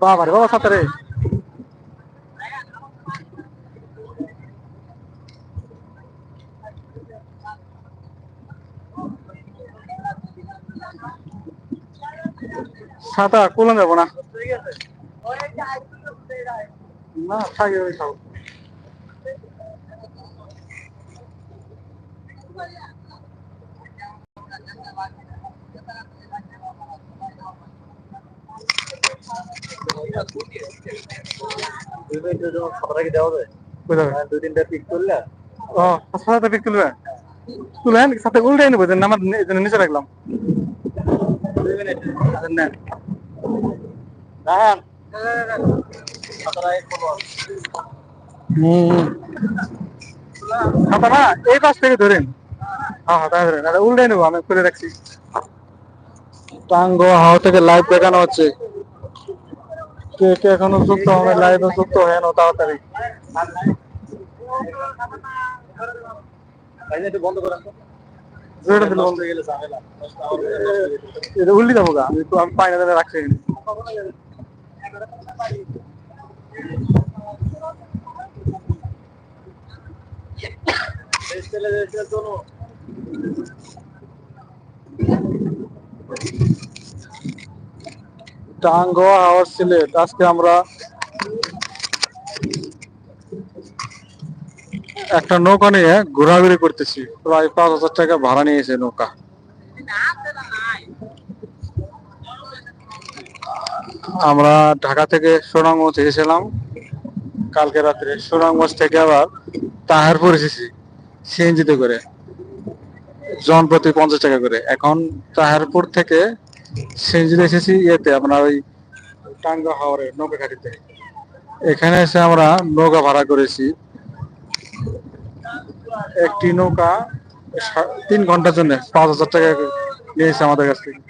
বাবা রে বাবা সাঁতারে। সাঁতার কোলান যাব না। না থাকে ওই খাও কই যাবে? ও সাথে পিক তুলবে তুলেন সাথে উল্টাই নেব আমার নিচে রাখলাম নেন। হুম। খাতা না এই পাশ থেকে ধরেন হ্যাঁ হ্যাঁ তাই ধরেন উল্টাই নেব আমি খুলে রাখছি টাঙ্গ হাওয়া থেকে লাইভ দেখানো হচ্ছে কে কে এখনও যুক্ত হবে লাইভে যুক্ত হয়ে নাও তাড়াতাড়ি। জোরে দিলে বন্ধ। হয়ে গেলে এটা উল্লি যাব গা। আমি আমি পায়না ধরে রাখছি এখানে। সিলেট। আজকে আমরা একটা নৌকা নিয়ে ঘোরাঘুরি করতেছি। প্রায় পাঁচ হাজার টাকা ভাড়া নিয়েছে নৌকা। আমরা ঢাকা থেকে সুনামগঞ্জ এসেছিলাম। কালকে রাত্রে সুনামগঞ্জ থেকে আবার তাহারপুর এসেছি, সিএনজিতে করে। জন প্রতি পঞ্চাশ টাকা করে। এখন তাহারপুর থেকে সিএনজিতে এসেছি ইয়েতে, আপনার ওই টাঙ্গা হাওড়ে নৌকা ঘাটিতে এখানে এসে আমরা নৌকা ভাড়া করেছি। একটি নৌকা তিন ঘণ্টার জন্য, পাঁচ হাজার টাকা নিয়েছে আমাদের কাছ থেকে।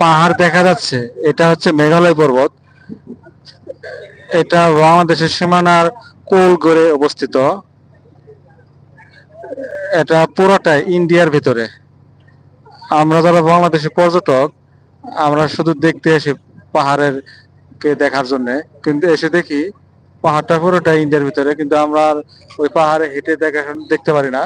পাহাড় দেখা যাচ্ছে। এটা হচ্ছে মেঘালয় পর্বত। এটা বাংলাদেশের সীমানার কোল করে অবস্থিত। এটা পুরোটাই ইন্ডিয়ার ভিতরে। আমরা যারা বাংলাদেশের পর্যটক, আমরা শুধু দেখতে আসি পাহাড়ের কে দেখার জন্য। কিন্তু এসে দেখি পাহাড়টা পুরোটা ইন্ডিয়ার ভিতরে, কিন্তু আমরা ওই পাহাড়ে হেঁটে দেখা দেখতে পারি না।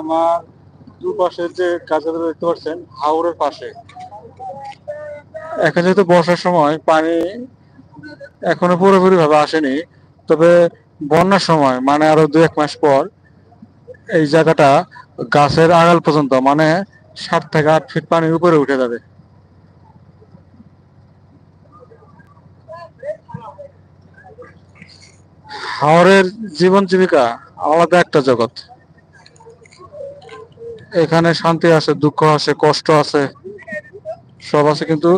আমার দুপাশে যে গাছগুলো দেখতে পাচ্ছেন, হাওরের পাশে। এখন যেহেতু বর্ষার সময়, পানি এখনও পুরোপুরি ভাবে আসেনি। তবে বন্যার সময় মানে আরও দু এক মাস পর, এই জায়গাটা গাছের আগাল পর্যন্ত মানে সাত থেকে আট ফিট পানির উপরে উঠে যাবে। হাওরের জীবন জীবিকা আলাদা একটা জগৎ। এখানে শান্তি আছে, দুঃখ আছে, কষ্ট আছে, সব আছে, কিন্তু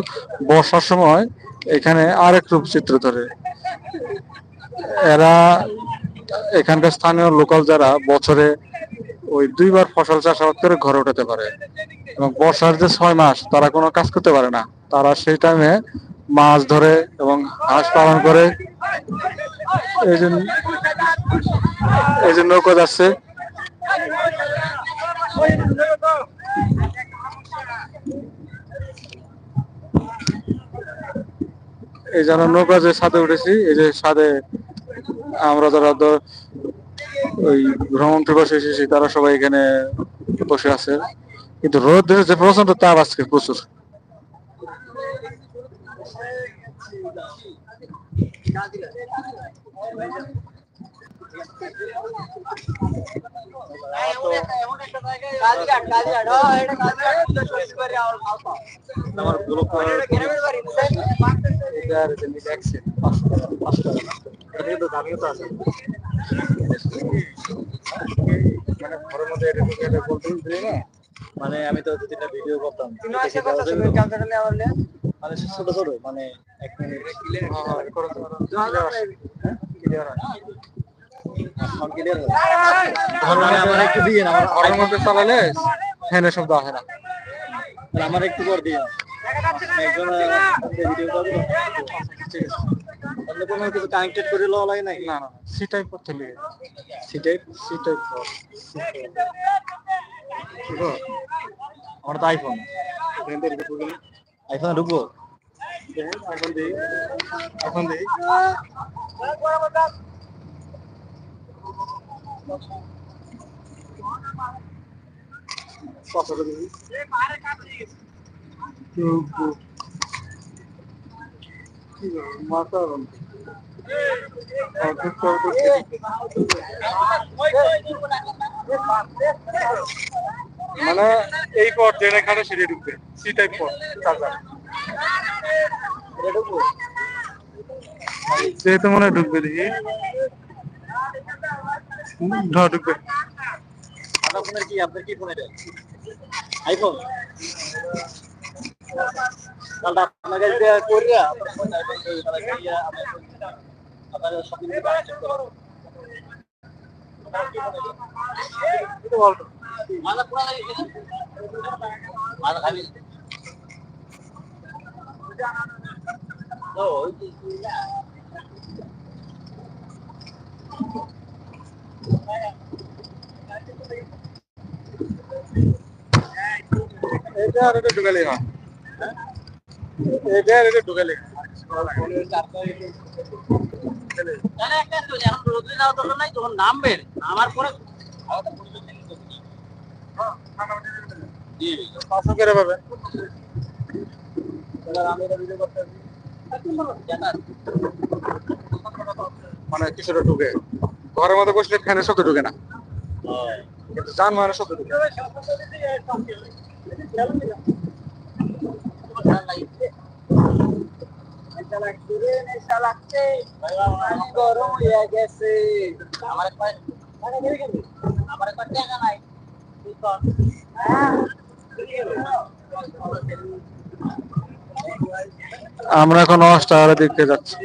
বর্ষার সময় এখানে আরেক রূপ চিত্র ধরে। এরা এখানকার স্থানীয় লোকাল যারা বছরে ওই দুইবার ফসল চাষাবাদ করে ঘরে উঠাতে পারে। এবং বর্ষার যে ছয় মাস, তারা কোনো কাজ করতে পারে না। তারা সেই টাইমে মাছ ধরে এবং হাঁস পালন করে। এই জন্য এই যে নৌকা যাচ্ছে। এই যেন নৌকা যে ছাদে উঠেছি, এই যে ছাদে আমরা যারা ওই ভ্রমণ পিপাসে এসেছি, তারা সবাই এখানে বসে আছে। কিন্তু রোদ যে প্রচণ্ড তাপ আজকে প্রচুর। আমার গ্রুপ আছে। মানে মানে আমি তো দু তিনটা ভিডিও করতাম মানে ছোট ছোট মানে এক মিনিট হ্যাঁ, হ্যাঁ। হ্যাঁ? হয়। মানে আমার একটু দিয়ে আমার মধ্যে চালালে ফ্যানের শব্দ আসে না মানে আমার একটু করে দিয়ে একজন ভিডিও করব ঠিক আছে তাহলে কোনো কিছু কানেক্টেড করে লওয়া লাগে নাকি না না সি টাইপ করতে লিগে সেটাই সি টাইপ আমার তো আইফোন আইফোন ঢুকবো? এখন দিই। এখন দিই কতটা দিবি মাথা মানে এই পথ যেটা খাটে সেটা ঢুকবে। সি টাইপ চার্জার যেহেতু মনে হয় ঢুকবে দেখি। ঢুকবে। আপনার ফোনের কি আপনার কি ফোন এটা? আইফোন আপনার কাছে করিয়া এটা আর এটা ঢুকালেই হয় এটা আর এটা ঢুকালেই হয়। মানে কিছুটা ঢুকে। ঘরের মধ্যে বসলে ফ্যানের শব্দ ঢুকে না। কিন্তু যানবাহনের শব্দ ঢুকে আমার এখন অস্টারে দেখতে যাচ্ছি।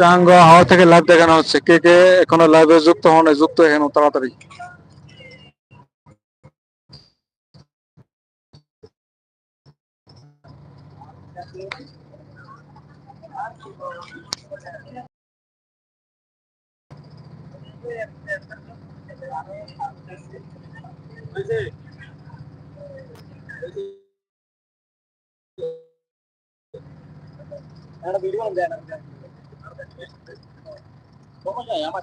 টাঙ্গ হাওয়া থেকে লাইভ দেখানো হচ্ছে। কে কে এখনও লাইভে যুক্ত হন, যুক্ত হেন তাড়াতাড়ি। একটা ভিডিও দেন সমস্যা নেই, আমার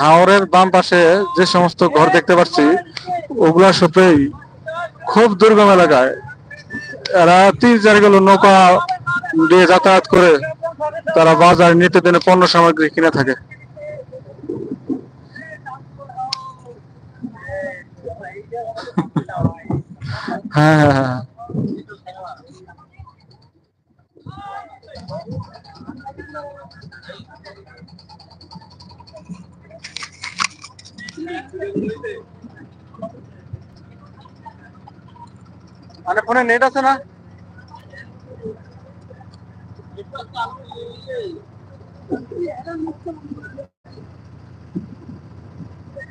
হাওরের বাম পাশে যে সমস্ত ঘর দেখতে পাচ্ছি, ওগুলা সবেই খুব দুর্গম এলাকায়। এরা চার কিলো নৌকা দিয়ে যাতায়াত করে তারা বাজার নিত্যদিনে পণ্য সামগ্রী কিনে থাকে। হ্যাঁ হ্যাঁ হ্যাঁ। মানে ফোনে নেট আছে না